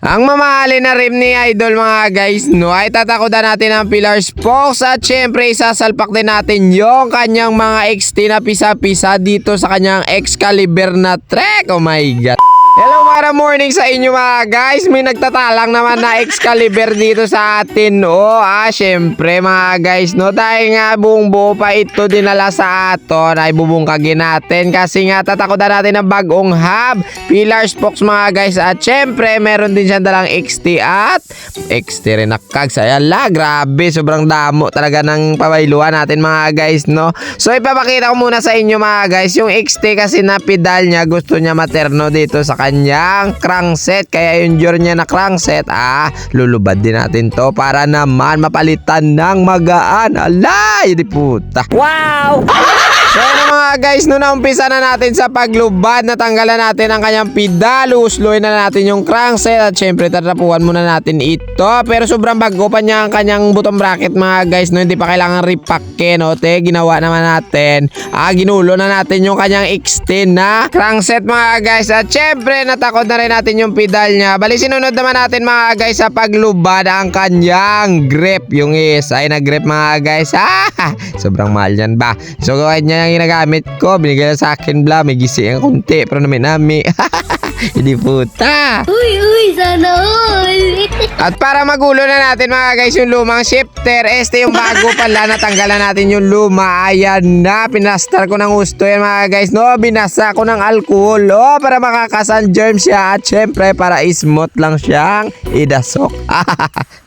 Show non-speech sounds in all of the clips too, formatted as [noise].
Ang mamahalin na rim ni Idol mga guys, no, ay tatakodan natin ang pillar spokes at syempre isasalpak din natin yung kanyang mga XT na pisa-pisa dito sa kanyang Excalibur na trek. Oh my god. Hello mga morning sa inyo mga guys. May nagtatalang naman na Excalibur dito sa atin. Oh, ah, syempre mga guys, no, dahil nga buong buo pa ito dinala sa aton ay bubungkagin natin kasi nga tatakodan natin ng bagong hub, pillar spokes mga guys at syempre meron din siyang dalang XT at XT rin na kags. Ayan la, grabe, sobrang damo talaga ng pabailuan natin mga guys, no. So ipapakita ko muna sa inyo mga guys, yung XT kasi na pedal niya gusto niya materno dito sa kanyang crankset. Kaya yung gear niya na crankset, ah, lulubad din natin to para naman mapalitan ng magaan. Ala, hindi puta. Wow! [laughs] So mga guys, no naumpisa na natin sa paglubad, natanggalan natin ang kanyang pedal, usloy na natin yung crankset at syempre tatapuan muna natin ito. Pero sobrang bago pa niya ang kanyang button bracket mga guys, no hindi pa kailangan ripakin, no te, ginawa naman natin. Ah, ginulo na natin yung kanyang extend na crankset mga guys at syempre natakot na rin natin yung pedal niya. Bali sinunod naman natin mga guys sa paglubad ang kanyang grip, yung is ay na grip mga guys. [laughs] Ah, sobrang mahal yan ba? So kahit niya yung ginagamit ko, binigay na sa akin bla, may gisi ang kunti, pero nami nami. [laughs] Hindi puta. Uy, uy, sana all! [laughs] At para magulo na natin mga guys yung lumang shifter, este yung bago [laughs] pala natanggalan natin yung luma. Ayan na, pinastar ko ng gusto yan mga guys. No, binasa ko ng alcohol oh, para makakasan germ siya at syempre para smooth lang siyang idasok.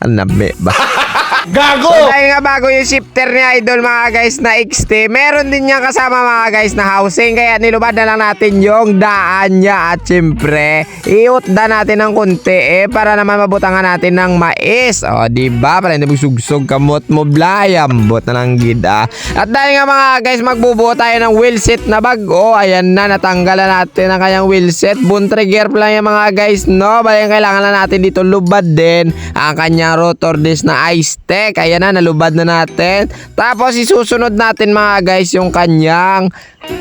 Ang nami ba? Gago! So dahil nga bago yung shifter ni Idol mga guys na XT, meron din niya kasama mga guys na housing kaya nilubad na lang natin yung daan niya at syempre iutda natin ng konti eh para naman mabutangan natin ng mais. O di ba Para hindi magsugsog kamot mo blayambot na lang gida. At dahil nga mga guys magbubuo tayo ng wheel set na bago, ayan na natanggalan natin ang kanyang wheel set. Boom trigger pa lang yung mga guys no. Bali kailangan na natin dito lubad din ang kanyang rotor disc na ice tech. Ayan na, nalubad na natin. Tapos isusunod natin mga guys yung kanyang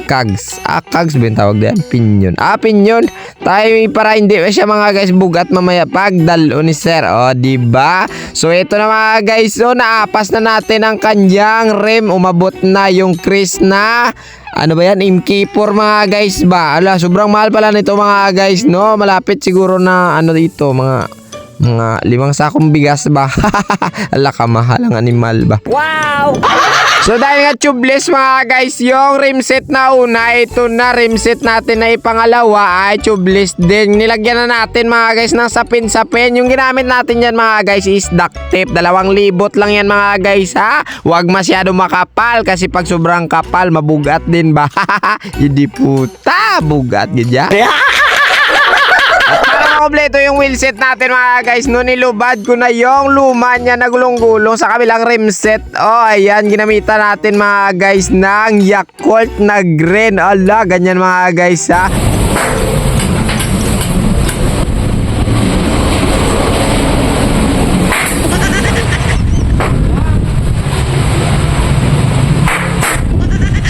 kags. Ah, kags ba yung tawag diyan? Pinyon. Ah, pinyon. Tayo para hindi siya mga guys bugat mamaya pag dalo ni sir. O, di ba? So, ito na mga guys. So, naapas na natin ang kanyang rim. Umabot na yung crease na ano ba yan? MK4 mga guys ba? Ala, sobrang mahal pala nito mga guys, no? Malapit siguro na ano dito, mga mga limang sakong bigas ba? [laughs] Ala ka mahal ang animal ba? Wow! [laughs] So dahil nga tubeless mga guys, yung rim set na una, ito na rim set natin na ipangalawa ay tubeless din. Nilagyan na natin mga guys ng sapin-sapin. Yung ginamit natin yan mga guys is duct tape. Dalawang libot lang yan mga guys ha. Huwag masyado makapal kasi pag sobrang kapal, mabugat din ba? [laughs] Hindi puta, bugat ganyan. Kompleto yung wheelset natin mga guys, no nilubad ko na yung luma niya na gulong-gulong sa kabilang rim set. Oh, ayan, ginamitan natin mga guys ng Yakult na green. Ala, ganyan mga guys ha.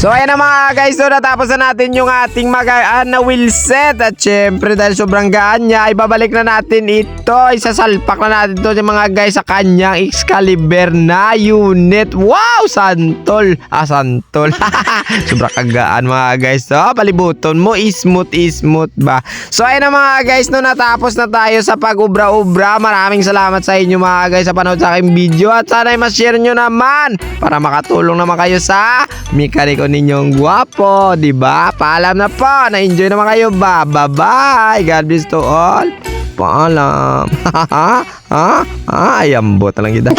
So ayan na mga guys, so natapos na natin yung ating magaan na wheelset At syempre dahil sobrang gaan niya, ibabalik na natin ito. Isasalpak na natin ito yung mga guys sa kanyang Excalibur na unit. Wow! Santol! Ah, santol. [laughs] Sobrang kagaan mga guys. So palibuton mo, smooth, smooth ba? So ayan na mga guys, no natapos na tayo sa pag-ubra-ubra. Maraming salamat sa inyo mga guys sa panood sa aking video. At sana ay mas-share nyo naman Para makatulong naman kayo sa mekaniko ninyong guwapo, di ba? Paalam na po. Na-enjoy naman kayo ba? Bye-bye. God bless to all. Paalam. [laughs] ha ha ha ha. Ayan bo talang kita.